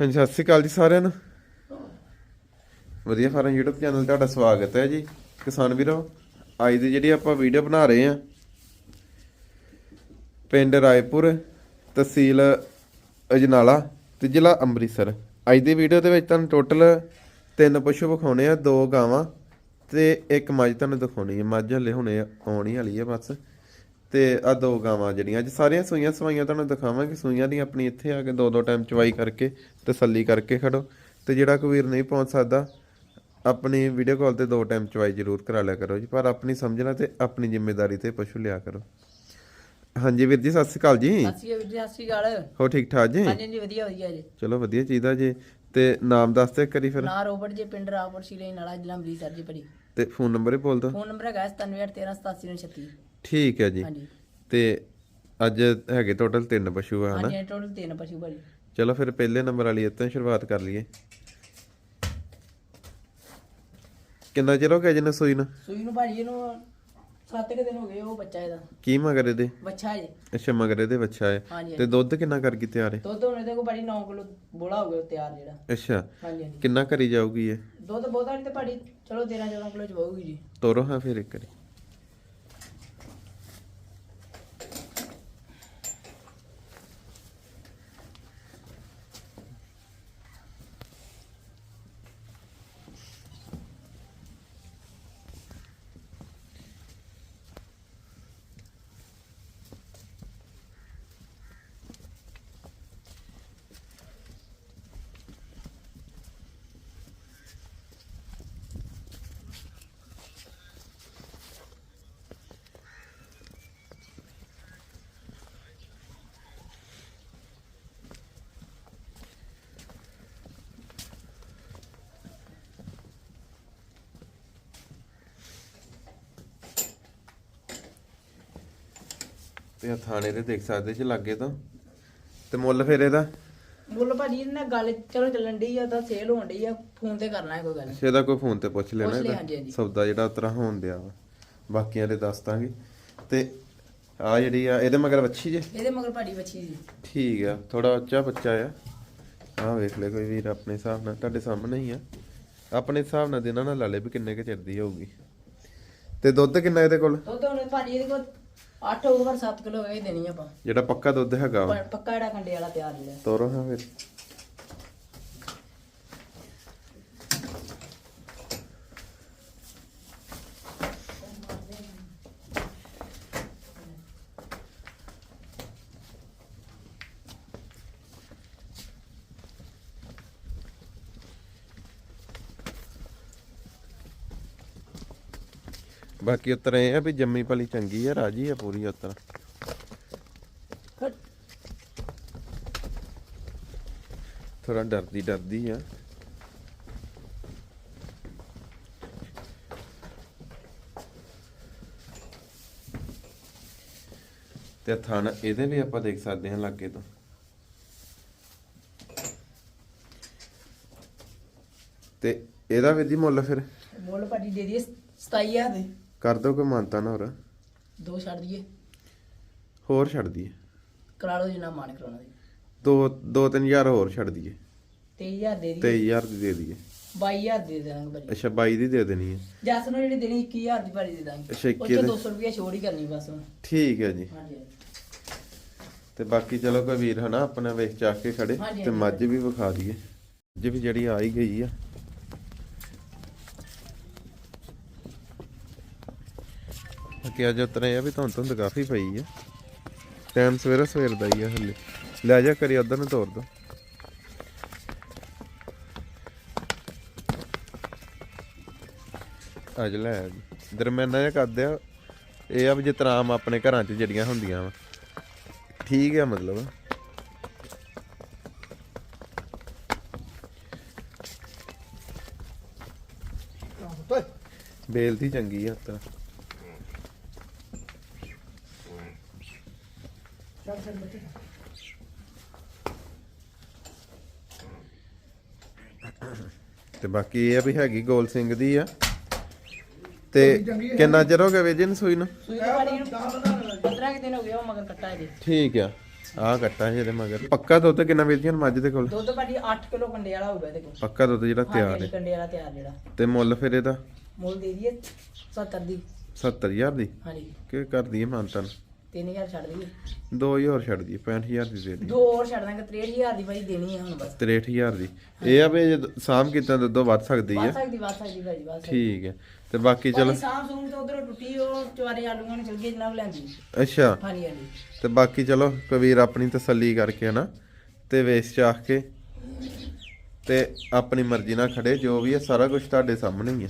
ਹਾਂਜੀ, ਸਤਿ ਸ਼੍ਰੀ ਅਕਾਲ ਜੀ ਸਾਰਿਆਂ ਨੂੰ। ਵਧੀਆ ਫਾਰਮ YouTube ਚੈਨਲ ਤੁਹਾਡਾ ਸਵਾਗਤ ਹੈ ਜੀ। ਕਿਸਾਨ ਵੀਰੋ, ਅੱਜ ਦੀ ਜਿਹੜੀ ਆਪਾਂ ਵੀਡੀਓ ਬਣਾ ਰਹੇ ਆ ਪਿੰਡ ਰਾਏਪੁਰ ਤਹਿਸੀਲ ਅਜਨਾਲਾ ਤੇ ਜ਼ਿਲ੍ਹਾ ਅੰਮ੍ਰਿਤਸਰ। ਅੱਜ ਦੀ ਵੀਡੀਓ ਦੇ ਵਿੱਚ ਤੁਹਾਨੂੰ ਟੋਟਲ ਤਿੰਨ ਪਸ਼ੂ ਵਿਖਾਉਣੇ ਆ, ਦੋ ਗਾਵਾਂ ਤੇ ਇੱਕ ਮੱਝ ਤੁਹਾਨੂੰ ਦਿਖਾਉਣੀ ਹੈ ਮੱਝ ਹਲੇ ਹੁਣੇ ਆਉਣੀ ਵਾਲੀ ਹੈ ਬਸ। ਤੇ ਆ ਦੋ ਗਾਵਾਂ ਜਿਹੜੀਆਂ ਅੱਜ ਸਾਰੀਆਂ ਸੂਈਆਂ ਸਵਾਈਆਂ ਤੁਹਾਨੂੰ ਦਿਖਾਵਾਂਗੇ ਸੂਈਆਂ ਦੀ ਆਪਣੀ ਇੱਥੇ ਆ ਕੇ ਦੋ ਦੋ ਟਾਈਮ ਚਵਾਈ ਕਰਕੇ ਤਸੱਲੀ ਕਰਕੇ ਖੜੋ। ਤੇ ਜਿਹੜਾ ਕੋਈ ਵੀਰ ਨਹੀਂ ਪਹੁੰਚ ਸਕਦਾ ਆਪਣੀ ਵੀਡੀਓ ਕਾਲ ਤੇ ਦੋ ਟਾਈਮ ਚਵਾਈ ਜ਼ਰੂਰ ਕਰਾ ਲਿਆ ਕਰੋ ਜੀ ਪਰ ਆਪਣੀ ਸਮਝਣਾ ਤੇ ਆਪਣੀ ਜ਼ਿੰਮੇਵਾਰੀ ਤੇ ਪਸ਼ੂ ਲਿਆ ਕਰੋ। ਹਾਂਜੀ ਵੀਰ ਜੀ ਸਤਿ ਸ਼੍ਰੀ ਅਕਾਲ ਜੀ। ਸਤਿ ਸ਼੍ਰੀ ਅਕਾਲ ਜੀ, ਹੋ ਠੀਕ ਠਾਕ ਜੀ? ਹਾਂਜੀ ਹਾਂਜੀ ਵਧੀਆ ਵਧੀਆ ਜੀ। ਚਲੋ ਵਧੀਆ ਚਾਹੀਦਾ ਜੀ। ਤੇ ਨਾਮ ਦੱਸ ਤੇ ਕਰੀ ਫਿਰ। ਨਾ ਰੋਬਟ ਜੀ ਪਿੰਡ ਰਾਪੁਰ ਸ਼ੀਲੇ ਨਾਲਾ ਜ਼ਿਲ੍ਹਾ ਅੰਮ੍ਰਿਤਸਰ ਜੀ ਭਰੀ ਤੇ ਫੋਨ ਨੰਬਰ ਹੀ ਬੋਲ ਦੋ ਫੋਨ ਨੰਬਰ ਹੈਗਾ 9713878936 ਠੀਕ ਹੈ ਜੀ। ਹਾਂਜੀ। ਤੇ ਅੱਜ ਹੈਗੇ ਟੋਟਲ ਤਿੰਨ ਪਸ਼ੂ ਆ ਹਨਾ? ਹਾਂਜੀ ਟੋਟਲ ਤਿੰਨ ਪਸ਼ੂ ਭਰੀ ਚਲੋ ਫਿਰ ਪਹਿਲੇ ਨੰਬਰ ਵਾਲੀ ਇੱਥੋਂ ਹੀ ਸ਼ੁਰੂਆਤ ਕਰ ਲਈਏ। ਕਿੰਨਾ ਚਿਰ ਹੋ ਗਿਆ ਜਿਹਨੇ ਸੂਈ ਨੂੰ? ਸੂਈ ਨੂੰ ਭਾਜੀ ਇਹਨੂੰ 7 ਕੁ ਦਿਨ ਹੋ ਗਏ ਉਹ ਬੱਚਾ ਇਹਦਾ। ਕੀ ਮਗਰ ਇਹਦੇ? ਬੱਚਾ ਜੀ ਅੱਛਾ ਮਗਰ ਇਹਦੇ ਬੱਚਾ ਹੈ ਹਾਂਜੀ ਤੇ ਦੁੱਧ ਕਿੰਨਾ ਕਰ ਕੀ ਤਿਆਰ ਹੈ ਦੁੱਧ ਹੁਣ ਇਹਦੇ ਕੋਲ ਭਾਜੀ 9 ਕਿਲੋ ਬੋਲਾ ਹੋ ਗਿਆ ਤਿਆਰ ਜਿਹੜਾ। ਅੱਛਾ ਹਾਂਜੀ ਹਾਂਜੀ। ਕਿੰਨਾ ਕਰੀ ਜਾਊਗੀ ਇਹ? ਦੁੱਧ ਬਹੁਤਾ ਨਹੀਂ ਤੇ ਭਾਜੀ ਚਲੋ 13 14 ਕਿਲੋ ਚ ਹੋਊਗੀ ਜੀ। ਤੋਰੋ ਹਾਂ ਫਿਰ ਇੱਕ ਕਰੀ ਤੇ ਆਹ ਥਾਣੇ ਤੇ ਦੇਖ ਸਕਦੇ ਜੀ ਲੱਗੇ ਤਾਂ। ਤੇ ਮੁੱਲ ਫਿਰ ਇਹਦਾ? ਮੁੱਲ ਭਾਜੀ ਇਹਨਾਂ ਨਾਲ ਗੱਲ ਚਲੋ ਚੱਲਣ ਡਈ ਆ ਤਾਂ ਸੇਲ ਹੋਣ ਡਈ ਆ ਫੋਨ ਤੇ ਕਰਨਾ ਹੈ ਕੋਈ ਗੱਲ। ਇਹਦਾ ਕੋਈ ਫੋਨ ਤੇ ਪੁੱਛ ਲੈਣਾ ਪੁੱਛ ਲਿਆ, ਇਹਦਾ ਹਾਂਜੀ। ਸੌਦਾ ਜਿਹੜਾ ਉਤਰਾ ਹੋਣ ਦਿਆ ਵਾ। ਬਾਕੀਆਂ ਦੇ ਦੱਸ ਦਾਂਗੇ। ਤੇ ਆ ਜਿਹੜੀ ਆ ਇਹਦੇ ਮਗਰ ਵੱਛੀ ਜੇ? ਇਹਦੇ ਮਗਰ ਭਾਜੀ ਬੱਚੀ ਜੀ। ਠੀਕ ਆ ਥੋੜਾ ਉੱਚਾ ਬੱਚਾ ਆ। ਆਹ ਵੇਖ ਲੈ ਕੋਈ ਵੀਰ ਆਪਣੇ ਹਿਸਾਬ ਨਾਲ ਤੁਹਾਡੇ ਸਾਹਮਣੇ ਹੀ ਆ। ਆਪਣੇ ਹਿਸਾਬ ਨਾਲ ਦੇਣਾ ਨਾ ਲਾ ਲੈ ਵੀ ਕਿੰਨੇ ਕੁ ਚਿਰ ਦੀ ਹੋਊਗੀ। ਤੇ ਦੁੱਧ ਕਿੰਨਾ ਇਹਦੇ ਕੋਲ? ਦੁੱਧ ਹੁਣ ਭਾਜੀ ਇਹਦੇ ਕੋਲ 8 ਹੋਊਗਾ ਪਰ 7 ਕਿਲੋ ਇਹ ਦੇਣੀ ਆਪਾਂ। ਜਿਹੜਾ ਪੱਕਾ ਦੁੱਧ ਹੈਗਾ ਵਾ। ਪ- ਪੱਕਾ ਜਿਹੜਾ ਕੰਡੇ ਵਾਲਾ ਤਿਆਰ ਜਿਹੜਾ ਤੋਰੋ ਹਾਂ ਫਿਰ। ਬਾਕੀ ਉਤਰ ਇਹ ਆ ਵੀ ਜੰਮੀ ਪਲੀ ਚੰਗੀ ਆ, ਰਾਜੀ ਆ ਪੂਰੀ ਉਤਰ ਥੋੜਾ ਡਰਦੀ ਡਰਦੀ ਆ। ਤੇ ਥਣ ਇਹਦੇ ਵੀ ਆਪਾਂ ਦੇਖ ਸਕਦੇ ਹਾਂ ਲਾਗੇ ਤੋਂ। ਤੇ ਇਹਦਾ ਵੀ ਦੀ ਮੁੱਲ ਫਿਰ? ਮੁੱਲ ਭਾਜੀ ਦੇ ਦਈਏ 27000 ਦੇ। ਕਰ ਦੋ ਕੋਈ ਮਾਨਤਾ ਨਾ ਹੋਰ। ਦੋ ਛੱਡ ਦਈਏ। ਹੋਰ ਛੱਡ ਦਈਏ। ਕਰਾ ਲਓ ਜਿੰਨਾ ਮਾਨ ਕਰਾਉਣਾ ਜੀ। ਦੋ ਦੋ ਤਿੰਨ ਹਜ਼ਾਰ ਹੋਰ ਛੱਡ ਦਈਏ। 23000 ਦੇ ਦਈਏ। 23000 ਦੀ ਦੇ ਦਈਏ। 22000 ਦੇ ਦੇਵਾਂਗੇ ਭਾਜੀ। ਅੱਛਾ 22 ਦੀ ਦੇ ਦੇਣੀ ਹੈ। ਜੱਸ ਨੂੰ ਜਿਹੜੀ ਦੇਣੀ 21000 ਦੀ ਭਾਜੀ ਦੇ ਦਾਂਗੇ। ਅੱਛਾ, ਉਹ ਦੇ- 200 ਰੁਪਏ ਛੋੜ ਹੀ ਕਰਨੀ ਬਸ ਹੁਣ। ਠੀਕ ਹੈ ਜੀ। ਹਾਂਜੀ ਤੇ ਬਾਕੀ ਚਲੋ ਕੋਈ ਵੀਰ ਹਨਾ ਆਪਣਾ ਵੇਖ ਚਾਕ ਕੇ ਖੜੇ ਹਾਂਜੀ, ਤੇ ਹਾਂਜੀ। ਮੱਝ ਵੀ ਵਿਖਾ ਦਈਏ। ਮੱਝ ਵੀ ਜਿਹੜੀ ਆ ਹੀ ਗਈ ਆ। ਬਾਕੀ ਅੱਜ ਉਤਰੇ ਆ ਵੀ ਧੁੰਦ ਧੁੰਦ ਕਾਫੀ ਪਈ ਆ। ਟਾਈਮ ਸਵੇਰੇ ਸਵੇਰ ਦਾ ਹੀ ਆ ਹਲੇ। ਲੈ ਜਾ ਕਰੀ ਉਧਰ ਨੂੰ ਤੋਰ ਦੋ। ਅੱਜ ਲੈ ਦਰਮਿਆਨਾ ਜਿਹਾ ਕਰਦੇ ਆ ਇਹ ਆ ਵੀ ਜਿਸ ਤਰ੍ਹਾਂ ਆਪਣੇ ਘਰਾਂ 'ਚ ਜਿਹੜੀਆਂ ਹੁੰਦੀਆਂ ਵਾ। ਠੀਕ ਆ ਮਤਲਬ। ਬੇਲਤੀ ਚੰਗੀ ਆ ਤਾਂ ਤੇ ਬਾਕੀ ਇਹ ਆ ਵੀ ਹੈਗੀ ਗੋਲ ਸਿੰਘ ਦੀ ਆ। ਤੇ ਕਿੰਨਾ ਚਿਰ ਹੋ ਗਿਆ ਵੇ ਜੀ ਨੂੰ ਸੂਈ ਨੂੰ? ਸੂਈ ਦੀ ਭਾਜੀ ਨੂੰ 15 ਕਿ ਦਿਨ ਹੋ ਗਏ ਉਹ ਮਗਰ ਕੱਟਾ ਇਹਦੇ ਠੀਕ ਆ। ਆਹ ਕੱਟਾ ਇਹਦੇ ਮਗਰ। ਪੱਕਾ ਦੁੱਧ ਕਿੰਨਾ ਵੇਚੀਆਂ ਮੱਝ ਦੇ ਕੋਲ? ਦੁੱਧ ਭਾਜੀ 8 ਕਿਲੋ ਕੰਡੇ ਵਾਲਾ ਹੋਊਗਾ ਇਹਦੇ ਕੋਲ। ਪੱਕਾ ਦੁੱਧ ਜਿਹੜਾ ਤਿਆਰ ਹੈ। ਕੰਡੇ ਵਾਲਾ ਤਿਆਰ ਜਿਹੜਾ। ਤੇ ਮੁੱਲ ਫਿਰ ਇਹਦਾ? ਮੁੱਲ ਦੇ ਦਈਏ 70 ਦੀ। 70000 ਦੀ? ਹਾਂਜੀ। ਕਿ ਕਰ ਦਈਏ ਮਾਨਤਨ? 3000 ਛੱਡ ਦਈਏ। 2000 ਛੱਡ ਦਈਏ 65000 ਦੀ ਦੇ ਦਈਏ। ਦੋ ਹੋਰ ਛੱਡ ਦਾਂਗੇ 63000 ਦੀ ਭਾਜੀ ਦੇਣੀ ਹੈ ਹੁਣ ਬਸ। 63000 ਦੀ। ਇਹ ਆ ਵੀ ਜੇ ਸਾਮ ਕੀਤਾ ਦੁੱਧ ਵੱਧ ਸਕਦੀ ਹੈ ਵੱਧ ਸਕਦੀ ਵੱਧ ਸਕਦੀ ਵੱਧ ਸਕਦੀ। ਠੀਕ ਹੈ ਤੇ ਬਾਕੀ ਚਲੋ ਸਾਹ ਸੂਮ ਤੋਂ ਉਧਰੋਂ ਟੁੱਟੀ ਉਹ ਚਵਾਰੇ ਆਲੂਆਂ ਨੂੰ ਚਲ ਗਈ ਜਨਾਬ ਲੈਂਦੀ। ਅੱਛਾ। ਹਾਂਜੀ ਹਾਂਜੀ। ਤੇ ਬਾਕੀ ਚਲੋ ਕਬੀਰ ਆਪਣੀ ਤਸੱਲੀ ਕਰਕੇ ਨਾ ਤੇ ਵੇਚ ਚਾਹ ਕੇ ਤੇ ਆਪਣੀ ਮਰਜ਼ੀ ਨਾਲ ਖੜੇ ਜੋ ਵੀ ਹੈ ਸਾਰਾ ਕੁਝ ਤੁਹਾਡੇ ਸਾਹਮਣੇ ਹੀ ਹੈ